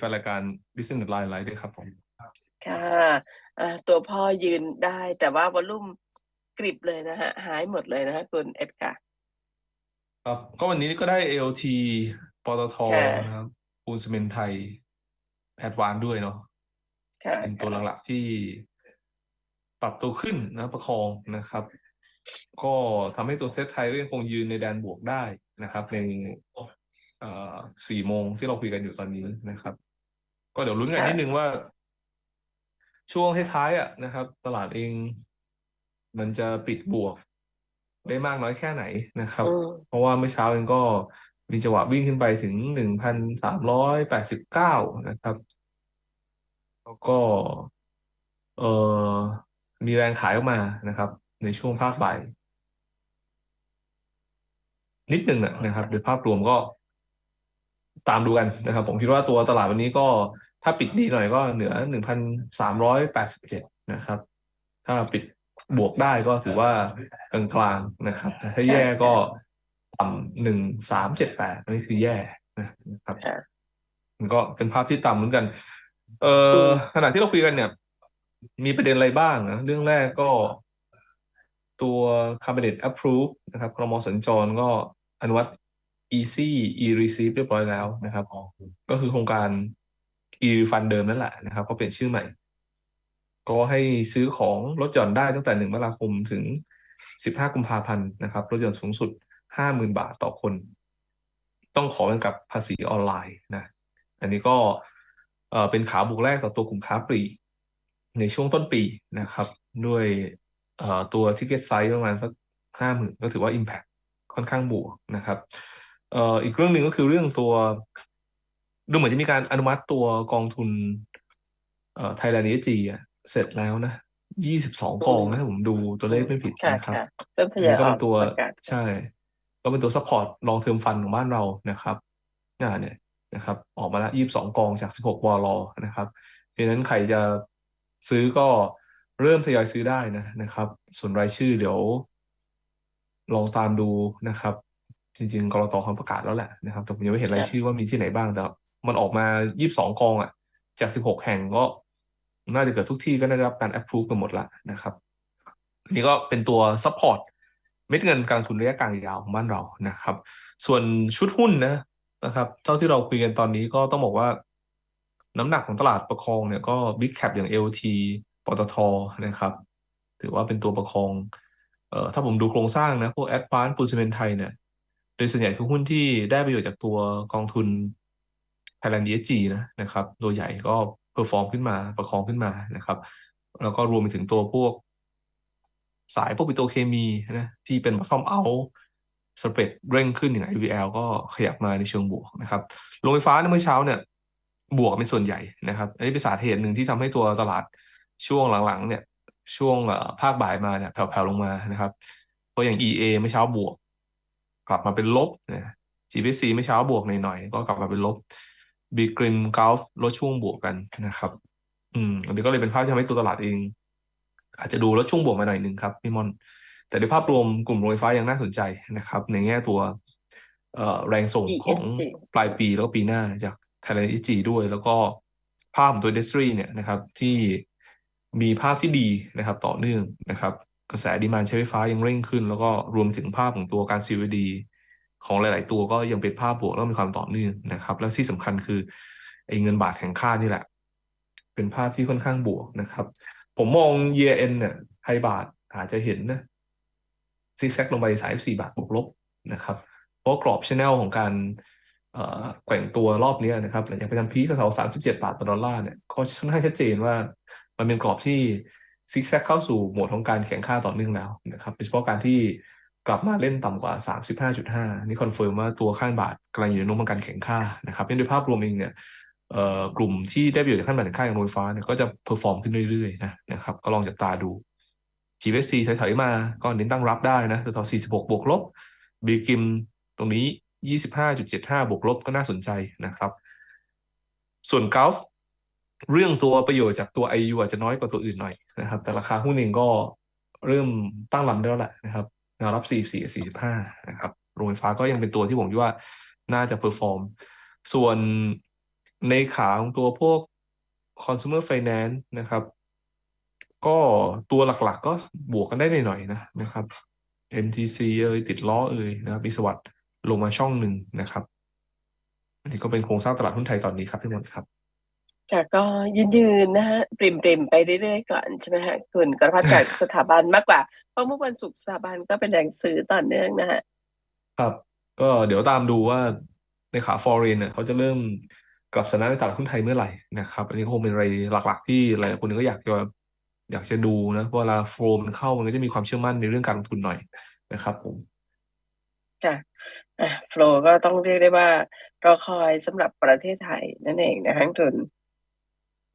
แฟนรายการ Business Line ไลฟ์ด้วยครับผมค่ะอ่าตัวพ่อยืนได้ แต่ว่าวอลลุ่มกริบเลยนะฮะหายหมดเลยนะฮะคุณเอ็ดค่ะครับก็วันนี้ก็ได้ ALT ปตทค่ะนะครับปูนซีเมนต์ไทยแอดวานด้วยเนาะค่ะเป็นตัวหลักๆที่ปรับตัวขึ้นนะ ประคองนะครับ ก็ทำให้ตัวเซตไทยก็ยังคงยืนในแดนบวกได้นะครับ ในเอ่อสี่โมงที่เราคุยกันอยู่ตอนนี้นะครับ ก็เดี๋ยวลุ้นกันค่ะนิดนึงว่า ช่วงท้ายๆอะนะครับ ตลาดเอง มันจะปิดบวก ได้มากน้อยแค่ไหนนะครับอืมเพราะว่าเมื่อเช้าเองก็มีจังหวะวิ่งขึ้นไปถึงหนึ่งพันสามร้อยแปดสิบเก้านะครับ แล้วก็ เอ่อมีแรงขายออกมานะครับ ในช่วงภาคบ่ายนิดหนึ่งอะนะครับโดยภาพรวมก็ ตามดูกันนะครับ ผมคิดว่าตัวตลาดวันนี้ก็ถ้าปิดดีหน่อยก็เหนือหนึ่งพันสามร้อยแปดสิบเจ็ดนะครับ ถ้าปิดบวกได้ก็ถือว่ากลางๆนะครับแต่ถ้าแย่ก็ต่ำหนึ่งสามเจ็ดแปดอันนี้คือแย่นะครับค่ะมันก็เป็นภาพที่ต่ำเหมือนกัน เอ่ออืมขณะที่เราคุยกันเนี่ย มีประเด็นอะไรบ้างนะ เรื่องแรกก็ตัว Cabinet Approve นะครับครมสัญจรก็อนุมัติ Easy e-receive เรียบร้อยแล้วนะครับ ก็คือโครงการ e-refund เดิมนั่นแหละนะครับก็เปลี่ยนชื่อใหม่ ก็ให้ซื้อของลดหย่อนได้ตั้งแต่หนึ่งมกราคมถึงสิบห้ากุมภาพันธ์นะครับลดหย่อนสูงสุดห้าหมื่นบาทต่อคน ต้องขอกันกับภาษีออนไลน์นะ อันนี้ก็เป็นขาบุกแรกต่อตัวกลุ่มค้าปลีกในช่วงต้นปีนะครับ ด้วยตัว ticket size ประมาณสักห้าหมื่นก็ถือว่า impact ค่อนข้างบวกนะครับ เอ่ออีกเรื่องหนึ่งก็คือเรื่องตัว ดูเหมือนจะมีการอนุมัติตัวกองทุน เอ่อ Thailand ESG อะเสร็จแล้วนะยี่สิบสองกองนะถ้าผมดูตัวเลขไม่ผิดค่ะนะครับค่ะเริ่มทอันยอยนี้ก็อเป็อกนตัวประกาศใช่ ก็เป็นตัวซัพพอร์ตลองเทอมฟันของบ้านเรานะครับน่าเนี่ยนะครับ ออกมาแล้วยี่สิบสองกองจากสิบหกวอลนะครับเพราะฉะนั้นใครจะซื้อก็เริ่มทยอยซื้อได้นะนะครับ ส่วนรายชื่อเดี๋ยว ลองตามดูนะครับ จริงๆกรตเขาประกาศแล้วแหละนะครับแต่ผมยังไม่เห็นรายชื่อว่ามีที่ไหนบ้างแต่มันออกมายี่สิบสองกองอะ จากสิบหกแห่งก็ น่าจะเกิดทุกที่ก็ได้รับการ approve กันหมดละนะครับอันนี้ก็เป็นตัว support เม็ดเงินการลงทุนระยะกลางยาวของบ้านเรานะครับ ส่วนชุดหุ้นนะนะครับ เท่าที่เราคุยกันตอนนี้ก็ต้องบอกว่า น้ำหนักของตลาดประคองเนี่ยก็ big cap อย่าง LT ปตทนะครับ ถือว่าเป็นตัวประคองเอ่อถ้าผมดูโครงสร้างนะ พวก Advance ปูนซีเมนต์ไทยเนี่ยโดยส่วนใหญ่คือหุ้นที่ได้ประโยชน์จากตัวกองทุน Thailand ESG นะนะครับ ตัวใหญ่ก็เพอร์ฟอร์มขึ้นมาประคองขึ้นมานะครับ แล้วก็รวมไปถึงตัวพวก สายพวกปิโตเคมีนะที่เป็น bottom out สเปรดเร่งขึ้นอย่าง IVL ก็ขยับมาในเชิงบวกนะครับโรงไฟฟ้าในเมื่อเช้าเนี่ยบวกเป็นส่วนใหญ่นะครับ อันนี้เป็นสาเหตุหนึ่งที่ทำให้ตัวตลาดช่วงหลังๆ เนี่ย ช่วงภาคบ่ายมาเนี่ยแผ่วๆลงมานะครับเพราะอย่าง EA เมื่อเช้าบวก กลับมาเป็นลบนะ GBC เมื่อเช้าบวกหน่อยๆก็กลับมาเป็นลบ b ีกริมกอล์ฟลดช่วงบวกกันนะครับ อืมอันนี้ก็เลยเป็นภาพที่ทำให้ตัวตลาดเอง อาจจะดูลดช่วงบวกมาหน่อยหนึ่งครับพี่มอน แต่ในภาพรวมกลุ่มโรงไฟฟ้ายังน่าสนใจนะครับ ในแง่ตัวเอ่อแรงส่งของ ESG ปลายปีแล้วก็ปีหน้าจาก Thailand ESG ด้วย แล้วก็ภาพของตัว industry เนี่ยนะครับที่มีภาพที่ดีนะครับ ต่อเนื่องนะครับ กระแสดีมานใช้ไฟฟ้ายังเร่งขึ้น แล้วก็รวมถึงภาพของตัวการ CVD ของหลาย ๆ ตัวก็ยังเป็นภาพบวกแล้วมีความต่อเนื่องนะครับ แล้วที่สำคัญคือไอ้เงินบาทแข็งค่านี่แหละ เป็นภาพที่ค่อนข้างบวกนะครับ ผมมอง year end เนี่ยไทยบาทอาจจะเห็นนะซิกแซกลงไปสายสี่บาทบวกลบนะครับ เพราะกรอบชแนลของการแกว่งตัวรอบนี้นะครับหลังจากไปทำพีคแถวสามสิบเจ็ดบาทต่อดอลลาร์เนี่ยก็ค่อนข้างชัดเจนว่า มันเป็นกรอบที่ ซิกแซกเข้าสู่โหมดของการแข่งค่าต่อเนื่องแล้วนะครับโดยเฉพาะการที่กลับมาเล่นต่ำกว่า 35.5 นี่คอนเฟิร์มว่าตัวข้างบาทกำลังอยู่ในโน้มของการแข่งค่านะครับเป็นโดยภาพรวมเองเนี่ยเอ่อกลุ่มที่ได้ประโยชน์จากขั้นบาทแข่งค่าอย่างโรงไฟฟ้าเนี่ยก็จะเพอร์ฟอร์มขึ้นเรื่อยๆนะนะครับก็ลองจับตาดู GBC ถอยๆมาก็เน้นตั้งรับได้นะตัวต่อ46 บวกลบบีกิมตรงนี้ 25.75 บวกลบก็น่าสนใจนะครับ ส่วนกอล์ฟ เรื่องตัวประโยชน์จากตัว IU อาจจะน้อยกว่าตัวอื่นหน่อยนะครับ แต่ราคาหุ้นเองก็เริ่มตั้งลำได้แล้วแหละนะครับแนวรับ 44-45 นะครับโรงไฟฟ้าก็ยังเป็นตัวที่ผมคิดว่าน่าจะเพอร์ฟอร์ม ส่วนในขาของตัวพวก consumer finance นะครับ ก็ตัวหลักๆก็บวกกันได้หน่อยๆนะนะครับ MTC เอ่ยติดล้อเอ่ยนะครับมีสวัสดลงมาช่องหนึ่งนะครับ อันนี้ก็เป็นโครงสร้างตลาดหุ้นไทยตอนนี้ครับพี่มดครับ ค่ะก็ยืนยืนๆนะฮะปริมปริมๆไปเรื่อยๆก่อนใช่ไหมฮะคุณกรพัฒน์จากสถาบันมากกว่า เพราะเมื่อวันศุกร์สถาบันก็เป็นแรงซื้อต่อเนื่องนะฮะครับ ก็เดี๋ยวตามดูว่าในขาฟอเรนเนี่ยเขาจะเริ่มกลับชนะในตลาดหุ้นไทยเมื่อไหร่นะครับ อันนี้ก็คงเป็นอะไรหลัก ๆ ที่หลายๆคนก็อยากจะอยากจะดูนะเวลาโฟลมันเข้ามันก็จะมีความเชื่อมั่นในเรื่องการลงทุนหน่อยนะครับผมค่ะอะโฟลก็ต้องเรียกได้ว่ารอคอยสำหรับประเทศไทยนั่นเองนะนักทุน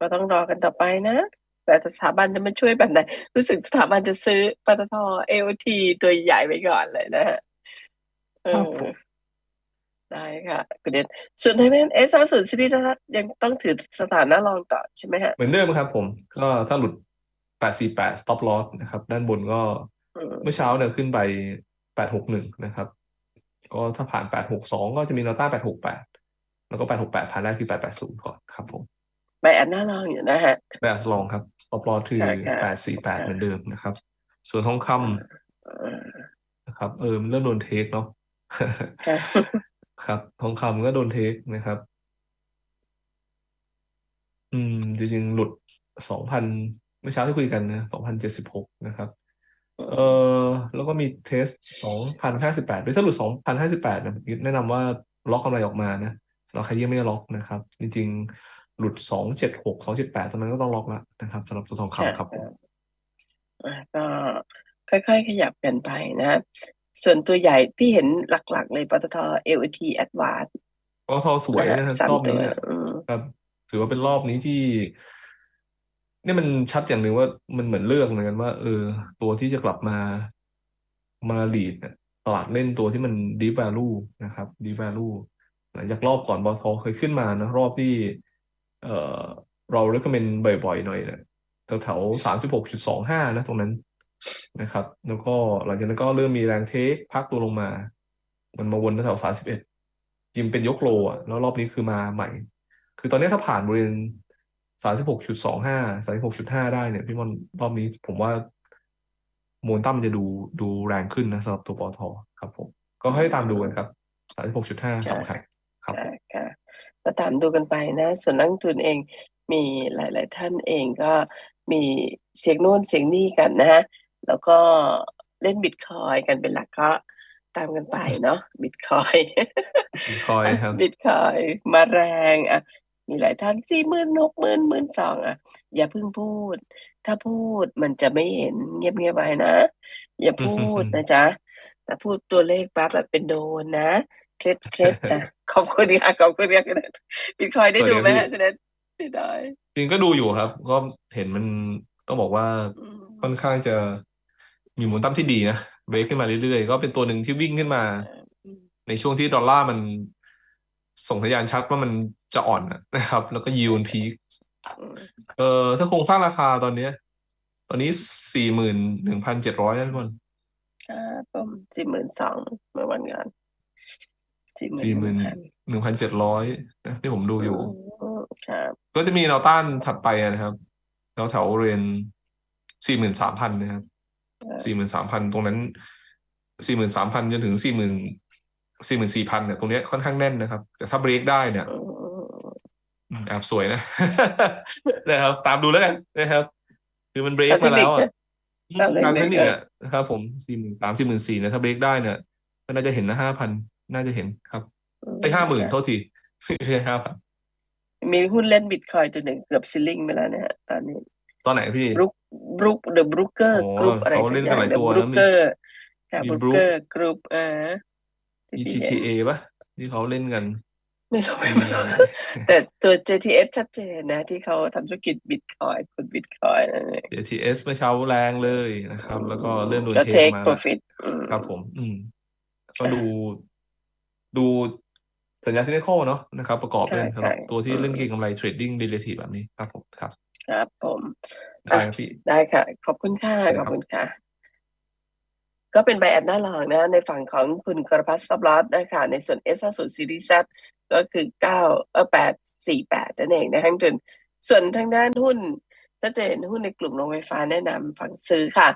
ก็ต้องรอกันต่อไปนะ แต่สถาบันจะมาช่วยแบบไหน รู้สึกสถาบันจะซื้อปตทเอลทีตัวใหญ่ไปก่อนเลยนะฮะเอครับอผมได้ค่ะคุณเดนส่วนทางนั้นเอสอาร์ศูนย์ซีรีส์ทัศน์ยังต้องถือสถานะรองต่อใช่ไหมฮะ เหมือนเดิมครับผม ก็ถ้าหลุด 848 stop loss นะครับ ด้านบนก็อืมเมื่อเช้าเนี่ยขึ้นไป 861 นะครับ ก็ถ้าผ่าน 862 ก็จะมีแนวต้าน868 แล้วก็ 868 ผ่านได้คือ 880 ก่อนครับผม ใบอันหน้ารองอยู่นะฮะแต่ลองครับ stop loss คือค่ะค่ะ848เหมือนเดิมนะครับ ส่วนทองคำเออนะครับ เออมันเริ่มโดนเทคเนาะค่ะครับ ทองคำก็โดนเทคนะครับ อืม จริงๆ หลุด2,000เมื่อเช้าที่คุยกันนะ2,076นะครับ เออแล้วก็มีเทส2,058ด้วยถ้าหลุด2,058นะแนะนำว่าล็อกกำไรออกมานะเราใครยังไม่ได้ล็อกนะครับ จริง ๆ หลุด276 278ตอนนั้นก็ต้องล็อกแล้วนะครับสำหรับตัวทองค่ะคำครับผมอะก็ค่อยๆ ขยับกันไปนะส่วนตัวใหญ่ที่เห็นหลักๆ เลยปตท LT Advance ปตทสวยนะฮะนะสามรอบตันี้วเนี่ยอืมครับ ถือว่าเป็นรอบนี้ที่เนี่ยมันชัดอย่างหนึ่งว่ามันเหมือนเลือกเหมือนกันว่า เออ ตัวที่จะกลับมามาลีดเนี่ยตลาดเล่นตัวที่มัน deep value นะครับ deep value หลังจากรอบก่อนบอทเคยขึ้นมานะรอบที่ เออเรา recommend บ่อยๆหน่อยเนี่ยแถวๆสามสิบหกจุดสองห้านะตรงนั้นนะครับ แล้วก็หลังจากนั้นก็เริ่มมีแรงเทคพักตัวลงมา มันมาวนแถวสามสิบเอ็ดจิมเป็นยกโลอะแล้วรอบนี้คือมาใหม่ คือตอนนี้ถ้าผ่านบริเวณสามสิบหกจุดสองห้าสามสิบหกจุดห้าได้เนี่ยพี่มอนรอบนี้ผมว่าโมนตัมจะดูดูแรงขึ้นนะสำหรับตัวปอทครับผม ก็ให้ตามดูกันครับสามสิบหกจุดห้าสำคัญครับผมค่ะค่ะ ก็ตามดูกันไปนะ ส่วนนักลงทุนเองมีหลาย ๆ ท่านเองก็มีเสียงโน่นเสียงนี่กันนะฮะแล้วก็เล่นบิตคอยกันเป็นหลักก็ตามกันไปเนาะบิตคอยคอยครับบิตคอยมาแรงอะมีหลายท่านสี่หมื่นหกหมื่นหมื่นสองอะ อย่าเพิ่งพูด ถ้าพูดมันจะไม่เห็นเงียบๆไปนะ อย่าพูดนะจ๊ะแต่พูดตัวเลขปั๊บแบบเป็นโดนนะ เคล็ดเคล็ดนะขอบคุณค่ะขอบคุณค่ะคุณเนทบิตคอยได้ดูไหมฮะคุณเนทไม่ได้ จริงก็ดูอยู่ครับ ก็เห็นมันต้องบอกว่าอืมค่อนข้างจะมีโมเมนตัมที่ดีนะเบรกขึ้นมาเรื่อยๆ ก็เป็นตัวหนึ่งที่วิ่งขึ้นมาอืมในช่วงที่ดอลลาร์มันส่งสัญญาณชัดว่ามันจะอ่อนอะนะครับ แล้วก็ยิวพีคอืมเอ่อถ้าโครงสร้างราคาตอนเนี้ย ตอนนี้สี่หมื่นหนึ่งพันเจ็ดร้อยนะทุกคนครับผมสี่หมื่นสองเมื่อวันก่อน สี่หมื่นสี่หมื่นพันหนึ่งพันเจ็ดร้อยนะที่ผมดูอยู่อืมครับก็จะมีแนวต้านถัดไปอะนะครับแถวแถวบริเรียนสี่หมื่นสามพันนะครับสี่หมื่นสามพันตรงนั้นสี่หมื่นสามพันจนถึงสี่หมื่นสี่หมื่นสี่พันเนี่ยตรงเนี้ยค่อนข้างแน่นนะครับ แต่ถ้าเบรกได้เนี่ยอืมอืมแอบสวยนะนะครับ ตามดูแล้วกันนะครับ คือมันเบรกเอาเทมาคนิแล้ควจะอะเอาเทคตามนิเทคคนิคจะอะนะครับผมสี่หมื่นสามสี่หมื่นสี่เนี่ยถ้าเบรกได้เนี่ยก็น่าจะเห็นนะห้าพัน น่าจะเห็นครับไอ้ห้าหมื่นโทษทีไม่ใช่ห้าพันมีหุ้นเล่นบิตคอยตัวหนึ่งเกือบซิลลิงไปแล้วนะฮะตอนนี้ ตอนไหนพี่บรุกบรุกเดอะบรุกเกอร์อ๋อกรุ๊ปอะไรเขาสักเล่นอกันย่างหลายเดอะตัวบรุนะกมีเกอร์ค่ะมีบรุก Brook เกอร์กรุ๊ปอ่าที่พี่เห็น ETTA ป่ะที่เขาเล่นกัน ไม่รู้ไม่มีรู้แต่ตัว JTS ชัดเจนนะ ที่เขาทำธุรกิจบิตคอยคุณบิตคอยนั่นเอง JTS เมื่อเช้าแรงเลยนะครับ แล้วก็เริ่มโดนก็เท take มาแล้ว profit อืมครับผม อืมก็ดู ดูสัญญาณเทคนิคเนาะนะครับประกอบด้วยสำหรับตัวที่เล่นเก็งกำไรเทรดดิ้งเดลิเวทีแบบนี้ครับผมครับ ครับผมได้ครับพี่ได้ค่ะ ขอบคุณค่ะสวัสดีขครัอบบคุณค่ะ ก็เป็นใบแอดหน้าลองนะ ในฝั่งของคุณกรพัฒน์ซับลอสนะคะในส่วน S 5 0 Series Z ก็คือเก้าเออแปด48นั่นเองนะคะทุนส่วนทางด้านหุ้นถ้าจะเห็นหุ้นในกลุ่มโรงไฟฟ้าแนะนำฝั่งซื้อค่ะ